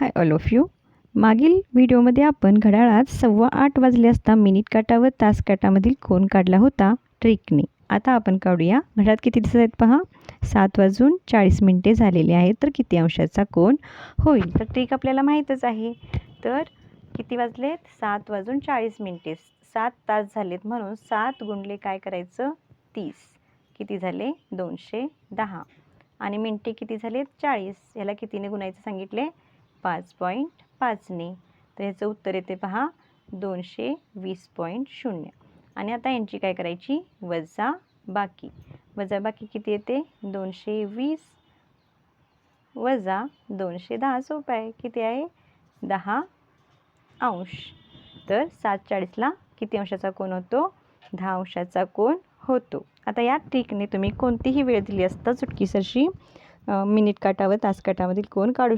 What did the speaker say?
Hi all of you मागील व्हिडिओमध्ये आपण घड्याळात सव्वा आठ वाजले असता मिनिट काटा व तास काटामधील कोण काढला होता? ट्रिकने. आता आपण काढूया. घड्याळात किती दिसत आहेत पहा? सात वाजून चाळीस मिनटे झालेली आहेत. तर किती अंशाचा कोण होईल. तर ट्रिक आपल्याला माहीतच आहे. तर किती वाजलेत? सात वाजून चाळीस मिनिटे. सात तास झालेत म्हणून सात गुणले काय करायचं? तीस. किती झाले? दोनशे दहा. आणि मिनटे किती झालेत? चाळीस. ह्याला कितीने गुणायचं सांगितले? पाच पॉईंट पाचने. तर ह्याचं उत्तर येते पहा दोनशे वीस पॉईंट शून्य. आणि आता यांची काय करायची? वजा बाकी. वजा बाकी किती येते? दोनशे वीस. वजा दोनशे दहा सोपं आहे. किती आहे? दहा अंश. तर सात चाळीसला किती अंशाचा कोण होतो? दहा अंशाचा कोण होतो. आता या ट्रिकने तुम्ही कोणतीही वेळ दिली असता चुटकीसरशी मिनिट काटावर तास काटामधील कोण काढू